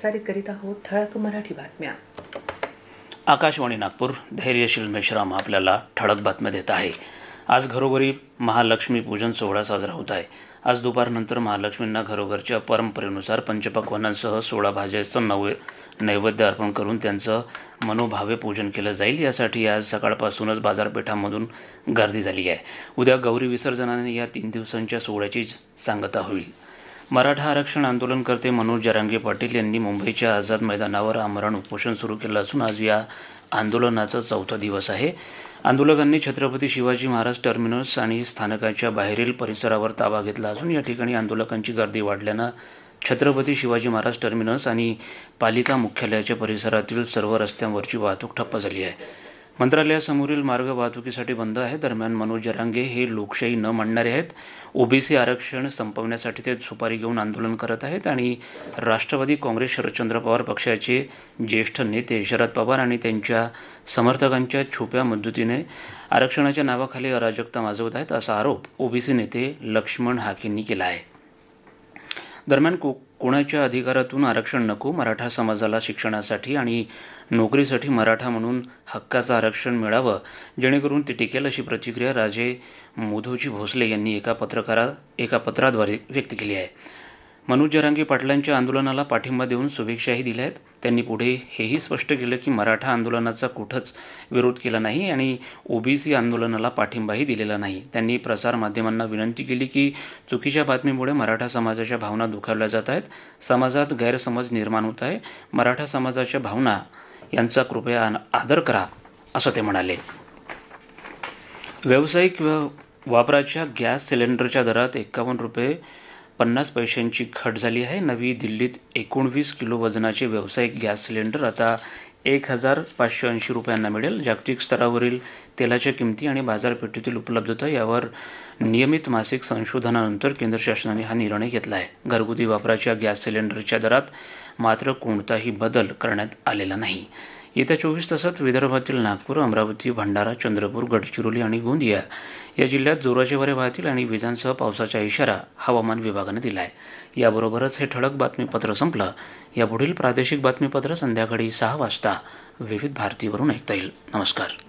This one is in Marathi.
प्रसारित करीत आहोत ठळक मराठी बातम्या. आकाशवाणी नागपूर धैर्यशील मेश्राम आपल्याला ठळक बातम्या देत आहे. आज घरोघरी महालक्ष्मी पूजन सोहळा साजरा होत आहे. आज दुपारनंतर महालक्ष्मींना घरोघरच्या परंपरेनुसार पंचपक्वानांसह सोळा भाज्याचं नवे नैवेद्य अर्पण करून त्यांचं मनोभावे पूजन केलं जाईल. यासाठी आज सकाळपासूनच बाजारपेठांमधून गर्दी झाली आहे. उद्या गौरी विसर्जनाने या तीन दिवसांच्या सोहळ्याची सांगता होईल. मराठा आरक्षण आंदोलनकर्ते मनोज जरांगे पाटील यांनी मुंबईच्या आझाद मैदानावर आमरण उपोषण सुरू केलं असून आज या आंदोलनाचा चौथा दिवस आहे. आंदोलकांनी छत्रपती शिवाजी महाराज टर्मिनस आणि स्थानकाच्या बाहेरील परिसरावर ताबा घेतला असून या ठिकाणी आंदोलकांची गर्दी वाढल्यानं छत्रपती शिवाजी महाराज टर्मिनस आणि पालिका मुख्यालयाच्या परिसरातील सर्व रस्त्यांवरची वाहतूक ठप्प झाली आहे. मंत्रालयासमोरील मार्ग वाहतुकीसाठी बंद आहे. दरम्यान मनोज जरांगे हे लोकशाही न मांडणारे आहेत. ओबीसी आरक्षण संपवण्यासाठी ते सुपारी घेऊन आंदोलन करत आहेत आणि राष्ट्रवादी काँग्रेस शरदचंद्र पवार पक्षाचे ज्येष्ठ नेते शरद पवार आणि त्यांच्या समर्थकांच्या छुप्या मदतीने आरक्षणाच्या नावाखाली अराजकता माजवत आहेत असा आरोप ओबीसी नेते लक्ष्मण हाकेंनी केला आहे. दरम्यान को कोणाच्या अधिकारातून आरक्षण नको मराठा समाजाला शिक्षणासाठी आणि नोकरीसाठी मराठा म्हणून हक्काचं आरक्षण मिळावं जेणेकरून ते टिकेल अशी प्रतिक्रिया राजे मुधोजी भोसले यांनी एका पत्रकारा एका पत्राद्वारे व्यक्त केली आहे. मनोज जरांगी पाटलांच्या आंदोलनाला पाठिंबा देऊन शुभेच्छाही दिल्या आहेत. त्यांनी पुढे हेही स्पष्ट केलं की मराठा आंदोलनाचा कुठंच विरोध केला नाही आणि ओबीसी आंदोलनाला पाठिंबाही दिलेला नाही. त्यांनी प्रसारमाध्यमांना विनंती केली की चुकीच्या बातमीमुळे मराठा समाजाच्या भावना दुखावल्या जात आहेत. समाजात गैरसमज निर्माण होत आहे. मराठा समाजाच्या भावना यांचा कृपया आदर करा असं ते म्हणाले. व्यावसायिक व वापराच्या गॅस सिलेंडरच्या दरात एकावन्न रुपये पन्नास पैशांची घट झाली आहे. नवी दिल्लीत एकोणवीस किलो वजनाचे व्यावसायिक गॅस सिलेंडर आता एक हजार पाचशे ऐंशी रुपयांना मिळेल. जागतिक स्तरावरील तेलाच्या किमती आणि बाजारपेठेतील उपलब्धता यावर नियमित मासिक संशोधनानंतर केंद्र शासनाने हा निर्णय घेतला आहे. घरगुती वापराच्या गॅस सिलेंडरच्या दरात मात्र कोणताही बदल करण्यात आलेला नाही. येत्या चोवीस तासात विदर्भातील नागपूर अमरावती भंडारा चंद्रपूर गडचिरोली आणि गोंदिया या जिल्ह्यात जोराचे वारे वाहतील आणि विजांसह पावसाचा इशारा हवामान विभागानं दिला आहे याबरोबरच हे ठळक बातमीपत्र संपलं. यापुढील प्रादेशिक बातमीपत्र संध्याकाळी सहा वाजता. विविध भारतीवरून ऐकता येईल. नमस्कार.